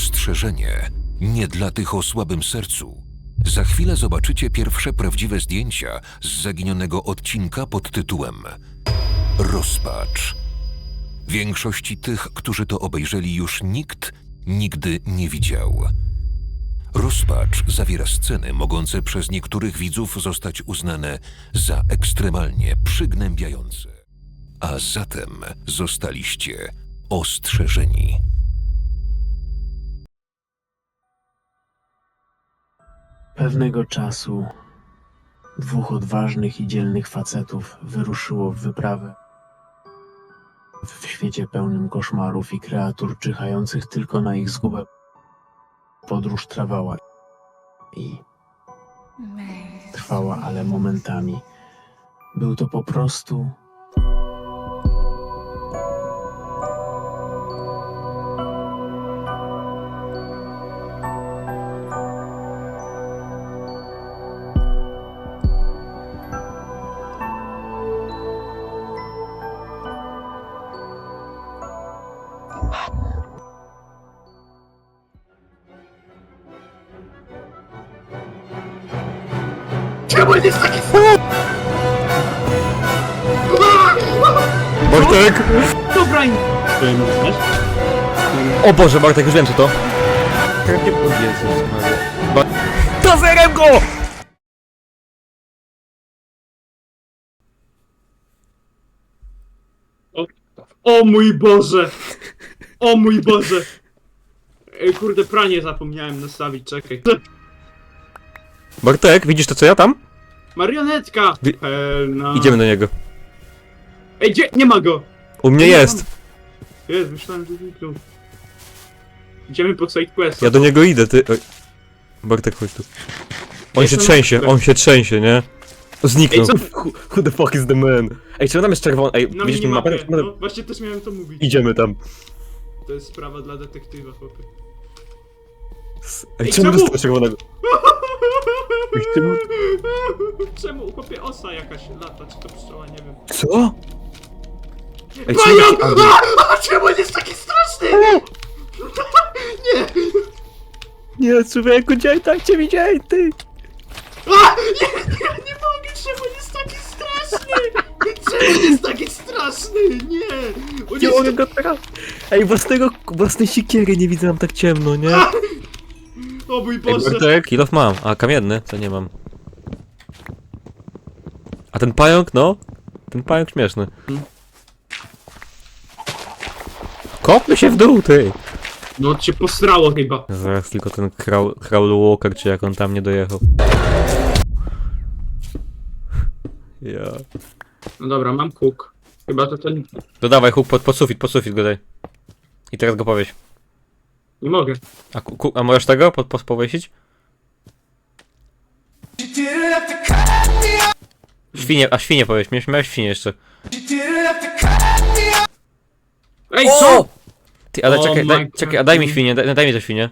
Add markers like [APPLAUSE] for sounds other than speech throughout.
Ostrzeżenie nie dla tych o słabym sercu. Za chwilę zobaczycie pierwsze prawdziwe zdjęcia z zaginionego odcinka pod tytułem Rozpacz. Większości tych, którzy to obejrzeli, już nikt nigdy nie widział. Rozpacz zawiera sceny mogące przez niektórych widzów zostać uznane za ekstremalnie przygnębiające. A zatem zostaliście ostrzeżeni. Pewnego czasu dwóch odważnych i dzielnych facetów wyruszyło w wyprawę. W świecie pełnym koszmarów i kreatur czyhających tylko na ich zgubę. Podróż trwała i trwała, ale momentami. Był to po prostu Im- O Boże, Bartek, już wiem co to. Nie podjedziesz, Ba- Tazerem go! O mój Boże! O mój Boże! Ej, kurde, pranie zapomniałem nastawić, czekaj. Bartek, widzisz to co ja tam? Marionetka! Wi- Pełna. Idziemy do niego. Ej, gdzie? Nie ma go! U mnie Nie jest. Jest, myślałem, że zniknął. Idziemy po side quest. Ja do niego idę, ty... Oj. Bartek, chodź tu. On się Jestem trzęsie, na- on się trzęsie, nie? Zniknął. Ej, co? Who, who the fuck is the man? Ej, czemu tam jest czerwony? Ej, Na widzisz tą mapę? minimapie. No, właśnie też miałem to mówić. Idziemy tam. To jest sprawa dla detektywa, chłopie. Ej, Ej, czemu tego czerwonego? Ej, czemu? [LAUGHS] Czemu, chłopie, osa jakaś lata, czy to pszczoła, nie wiem. Co? Ej, Pająk! taki Andrzej- A, a czemu on jest taki straszny? Nie! Nie, człowieku, dzień tak cię widziałem, ty! A! Nie, nie, nie mogę, czemu on jest taki straszny? Czemu on jest taki straszny? Nie! On Nie jest... mogę go teraz! Ej, własnego, własnej sikiery nie widzę, mam tak ciemno, nie? O mój Ej, Boże! Bartek, kilof mam. A, kamienny? Co nie mam. A ten pająk, no? Ten pająk śmieszny. Kopmy się w dół, ty! No cię posrało chyba. Zaraz tylko ten Crawl Walker, czy jak on tam nie dojechał. Ja. No dobra, mam kuk. Chyba to to nie, Dodawaj huk pod, pod sufit, pod sufit go daj. I teraz go powieś. nie mogę. A, ku, ku, a możesz tego pod, pod, powiesić? Świnie, a świnie powieś, miałeś, miałeś świnie jeszcze. Ej, co? Ty, ale O czekaj, daj, God. czekaj, a daj mi świnię, daj, daj mi te świnie.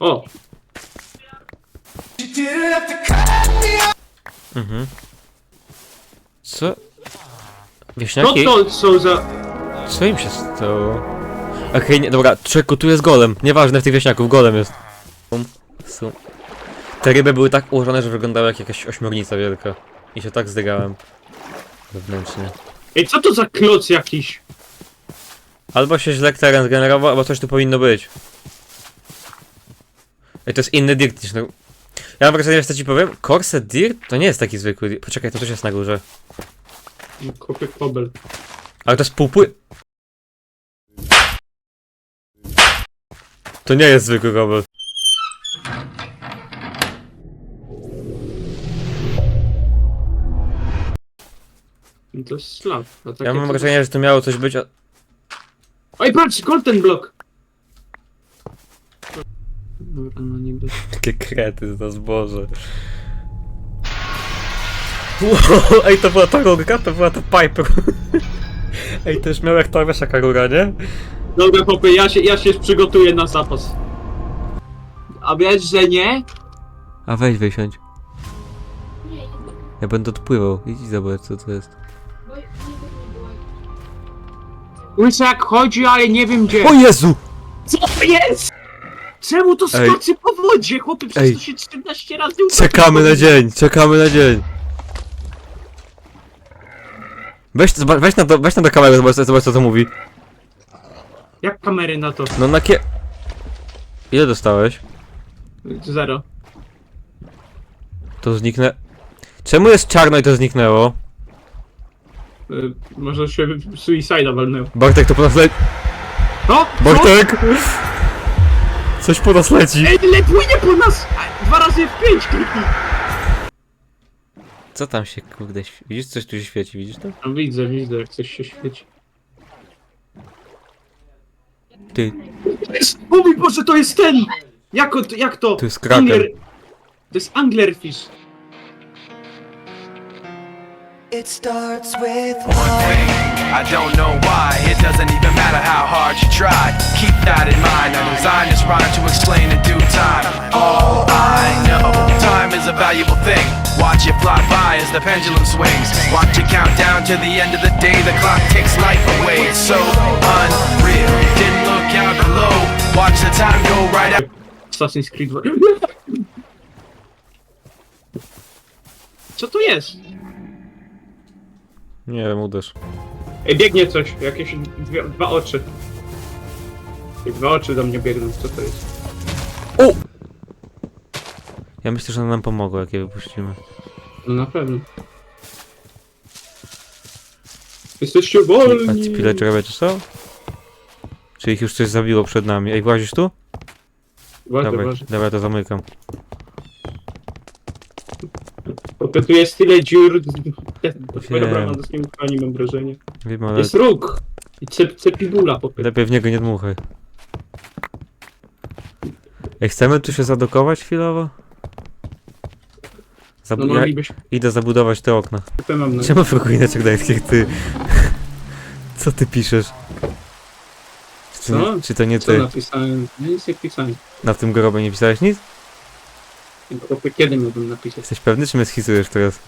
O, Mhm. Co? co Wieśniaki? to są za... Co im się stało? Okej, nie, dobra, czeku, tu jest golem. Nieważne w tych wieśniaków, golem jest. Sum, sum. Te ryby były tak ułożone, że wyglądały jak jakaś ośmiornica wielka. I się tak zdygałem. Wewnętrznie. Ej, co to za kloc jakiś? Albo się źle teren zgenerował, albo coś tu powinno być. Ej, to jest inny dirt niż na... Ja mam wrażenie, że co ci powiem, Corset Dirt to nie jest taki zwykły dirt. Poczekaj, to coś jest na górze. Kopie kobel. Ale to jest półpły... To nie jest zwykły gobel. No To jest ślad. Tak Ja mam wrażenie, że to miało coś być, a... Oj, patrz, golden block! Dobra, no niby. Jakie krety za zboże. Wow, ej, to była ta rurka, to była ta pipe. Ej, to już miał jak ta wiesz jaka rura, nie? Dobra, chłopie, ja się, ja się przygotuję na zapas. A wiesz, że nie? A weź wysiądź. Ja będę odpływał. Idź i zobacz co to jest. Łysa jak chodzi, ale nie wiem gdzie. O Jezu! Co to jest? Czemu to Ej. skacze po wodzie, chłopie? Przecież Ej. to się 14 razy Czekamy na dzień, czekamy na dzień. Weź, zobacz- weź na, do, weź na do kamery, zobacz, zobacz co to mówi. Jak kamery na to? No na kie... Ile dostałeś? Zero. To zniknę... Czemu jest czarno i to zniknęło? Y, może się suicida walnęło. Bartek to po nas leci. No! Co? Bartek! Coś po nas leci. Ej, le płynie po nas! A, Dwa razy w pięć kliknij. Co tam się kurde Widzisz coś tu się świeci, widzisz to? No widzę, widzę, jak coś się świeci. Ty, O mój Boże, to jest ten! Jak, to- jak to? To jest kraken. Angler... To jest anglerfish. It starts with one thing. I don't know why. It doesn't even matter how hard you try. Keep that in mind. I designed this rhyme to explain in due time. All I know, time is a valuable thing. Watch it fly by as the pendulum swings. Watch it count down to the end of the day. The clock takes life away. It's so unreal. Didn't look out below. Watch the time go right out. Assassin's Creed [LAUGHS] Co to jest? Nie wiem, uderz. Ej, biegnie coś, jakieś dwie, dwa oczy. Ej, dwa oczy do mnie biegną, co to jest? Ja myślę, że one nam pomogą, jak je wypuścimy. No na pewno. Jesteście A ci wolni! pillagerowie to są? Czy ich już coś zabiło przed nami? Ej, włazisz tu? Uważaj. dobra, to zamykam. Bo tu jest tyle dziur. Ja, Wiem. mam z nim mam wrażenie. Wiem, ale Jest róg! I cep, cepibula po prostu. lepiej w niego nie dmuchaj. Ej, chcemy tu się zadokować chwilowo? No Zabu- ja moglibyśmy, idę zabudować te okna. mam na... Czemu Frukuineczek Gdańskich, ty? Co ty piszesz? Czy, Co? nie, czy to nie Co ty? napisałem? Ja nic nie pisałem. Na tym grobie nie pisałeś nic? Chłopie, Kiedy miałbym napisać? Jesteś pewny, czy mnie schizujesz teraz?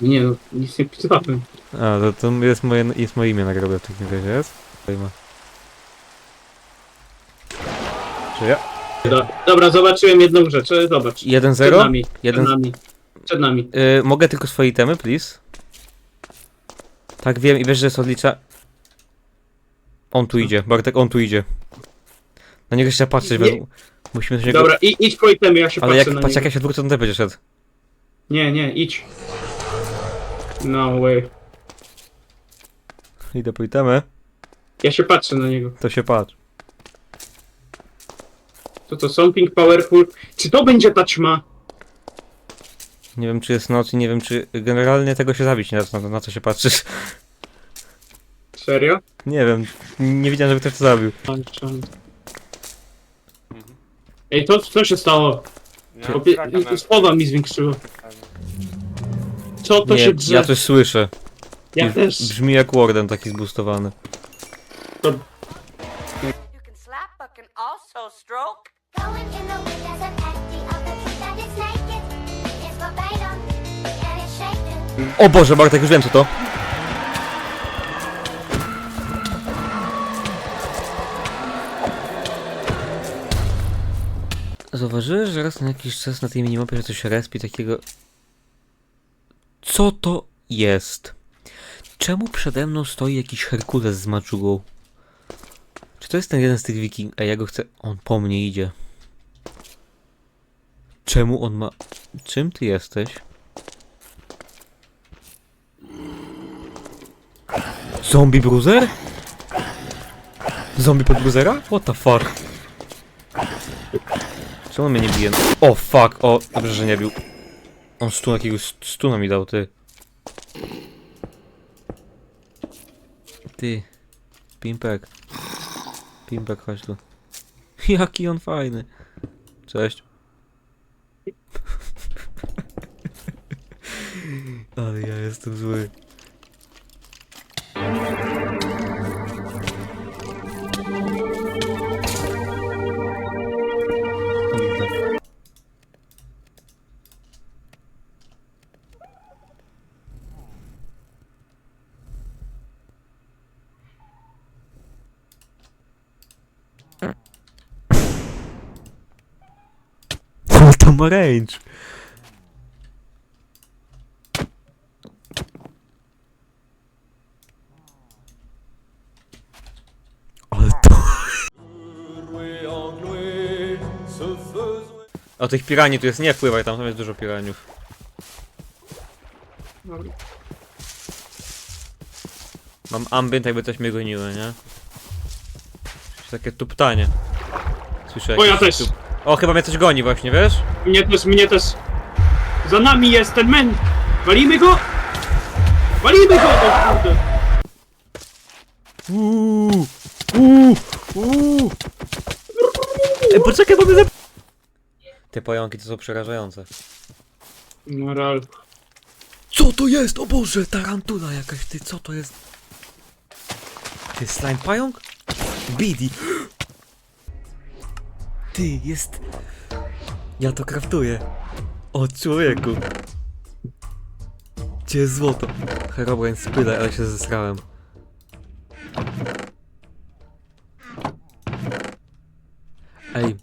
Nie no, nic nie pisałem. A, to, to jest, moje, jest moje imię na grobie w takim razie, jest? Ma. Czy ja? Do, dobra, zobaczyłem jedną rzecz, e, zobacz. Przed 1-0? nami, przed nami. Przed nami. Y, mogę tylko swoje itemy, please? Tak, wiem i wiesz, że jest odlicza... On tu idzie, Bartek, on tu idzie. Na niego trzeba patrzeć, Nie. Musimy. Dobra, i, idź po itemy, ja się Ale patrzę jak, na patrz, jak niego. ja się odwrócę, to ty będzie szedł. Nie, nie, idź. No way. Idę po itemy, Ja się patrzę na niego. to się patrz. To są? Pink Powerful? Czy to będzie ta ćma? Nie wiem, czy jest noc i nie wiem, czy generalnie tego się zabić nie da, na, na co się patrzysz. Serio? Nie wiem, nie widziałem, żeby ktoś to zabił. Ej, to co się stało? Chłopie, Słowa mi zwiększyło. Co to nie, się drze? ja coś słyszę. Ja I też. Brzmi jak Warden taki zboostowany. You can slap, but can also stroke. Going in the wind as a pasty of the truth that is naked. It's verbatim and it's shaken. O Boże, Bartek, już wiem co to. Zauważyłeś, że raz na jakiś czas na tej minimapie coś respi takiego... Co to jest? Czemu przede mną stoi jakiś Herkules z maczugą? Czy to jest ten jeden z tych wiking... Ej, ja go chcę... On po mnie idzie. Czemu on ma... Czym ty jesteś? Zombie bruiser? Zombie pod bruisera? What the fuck? Czemu mnie nie bije? O fuck, o, dobrze, że nie bił. On stun jakiegoś stuna mi dał, ty. Ty. Pimpek. Pimpek, chodź tu. [LAUGHS] Jaki on fajny. Cześć. [LAUGHS] Ale ja jestem zły. Ma range. Ale to... O tych piranii tu jest, nie wpływaj tam, tam jest dużo piraniów. Mam ambient, jakby coś mnie goniły, nie? Takie tuptanie. Słyszę O, ja jakieś też. tup- O, chyba mnie coś goni właśnie, wiesz? Mnie też, mnie też. Za nami jest ten men! Walimy go! Walimy go! O kurde! Uuu, uuu, uuu. Ej, poczekaj, bo mnie zap... Te pająki to są przerażające. No real. Co to jest? O Boże, tarantula jakaś, ty, co to jest? Ty, slime pająk? Bidi. Ty, jest... Ja to kraftuję. O człowieku. Gdzie jest złoto? Herobrine spyle, ale się zesrałem. Ej,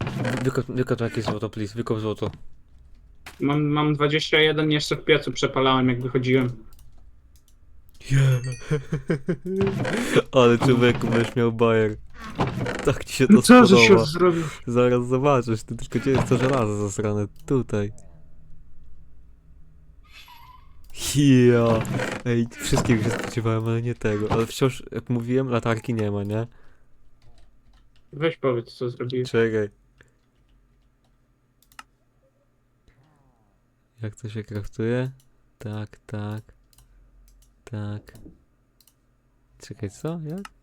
wykop, wykop jakieś złoto, please, wykop złoto. Mam, mam 21 jeszcze w piecu przepalałem jak wychodziłem. Yeah. [LAUGHS] Ale człowieku, będziesz miał bajer. Tak ci się to Co, że się spodoba. zrobił? Zaraz zobaczysz, ty tylko gdzie jest to żelazo zasrane? Tutaj. Ja. Ej, wszystkiego się spodziewałem, ale nie tego. Ale wciąż, jak mówiłem, latarki nie ma, nie? Weź powiedz co zrobiłeś. Czekaj. Jak to się kraftuje? Tak, tak. Tak. Czekaj, co? Jak?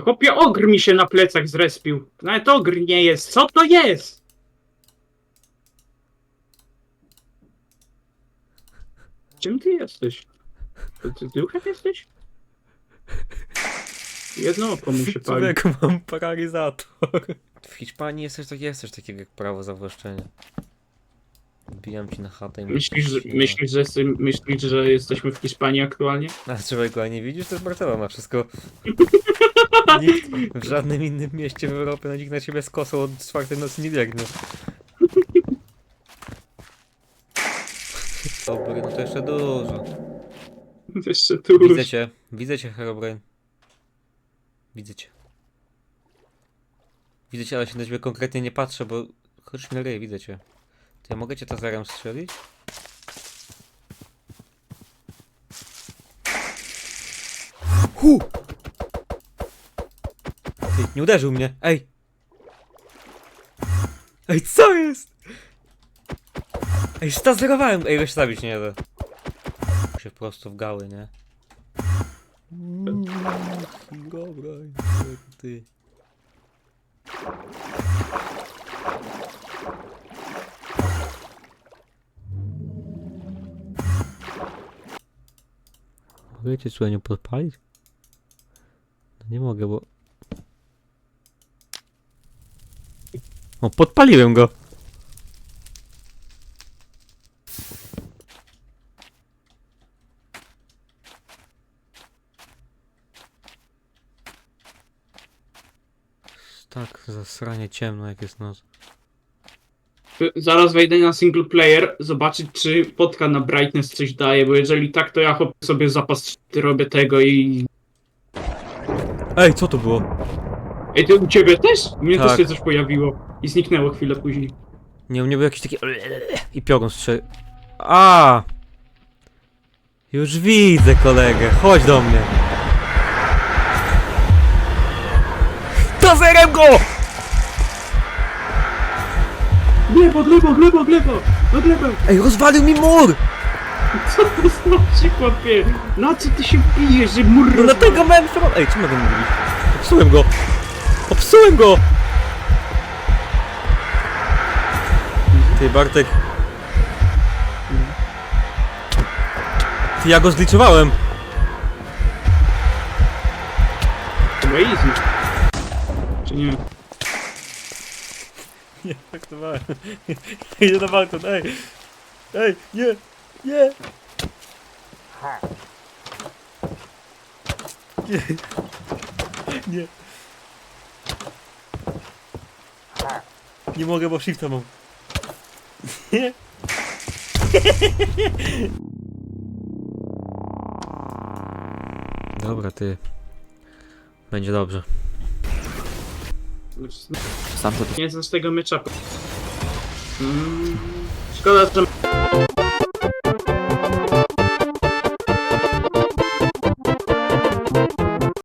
Chłopie, ogr mi się na plecach zrespił. Nawet ogr nie jest. Co to jest? Czym ty jesteś? To ty duchem jesteś? Jedno oko mu się pali. Człowieku, mam paralizator. W Hiszpanii jest coś, takiego, jest coś takiego jak prawo zawłaszczenia. Wbijam ci na chatę i Myślisz, że, myślisz, że, jestem- myślisz, że jesteśmy w Hiszpanii aktualnie? A człowieku, a nie widzisz? To jest Barcelona, wszystko... [LAUGHS] [LAUGHS] Nikt [LAUGHS] w żadnym innym mieście w Europie na nikt na ciebie z kosą od czwartej nocy nie biegnie. [LAUGHS] Dobry, no to jeszcze dużo. Jeszcze tu. Widzę cię, widzę cię, Herobrine. Widzę cię. Widzę cię, ale się na ciebie konkretnie nie patrzę, bo chodź mi na ryj, widzę cię. To ja mogę cię taserem strzelić? Hu! Nie uderzył mnie, ej! Ej, co jest? Ej, stazerowałem! Ej, weź stawić nie da. Się prosto w gały, nie? Dobra, ty. Mogę cię słuchaj, podpalić? No nie mogę, bo... O, podpaliłem go! Tak, zasranie ciemno jak jest noc. Zaraz wejdę na single player, zobaczyć czy podka na brightness coś daje, bo jeżeli tak, to ja chłopie sobie zapas robię tego i... Ej, co to było? Ej, ty u ciebie też? U mnie Tak. też się coś pojawiło i zniknęło chwilę później. Nie, u mnie był jakiś taki... I piorun strzelił. A! Już widzę kolegę, chodź do mnie. Tazerem go! Gleba, gleba, gleba, gleba! No gleba! Ej, rozwalił mi mur! Co to znaczy, chłopie? Na co ty się bijesz, że mur No dlatego miałem. Ej, co mogę mówić? Popsułem go! Popsułem go! Ty, Bartek. Ty, ja go zliczowałem. Było easy. Czy nie? [LAUGHS] Nie, traktowałem. Idę na balkon, ej! Ej, nie! Nie! Nie! Nie! Nie mogę, bo shifta mam. Dobra, ty. Będzie dobrze. Nie znasz tego miecza. Mm, szkoda, że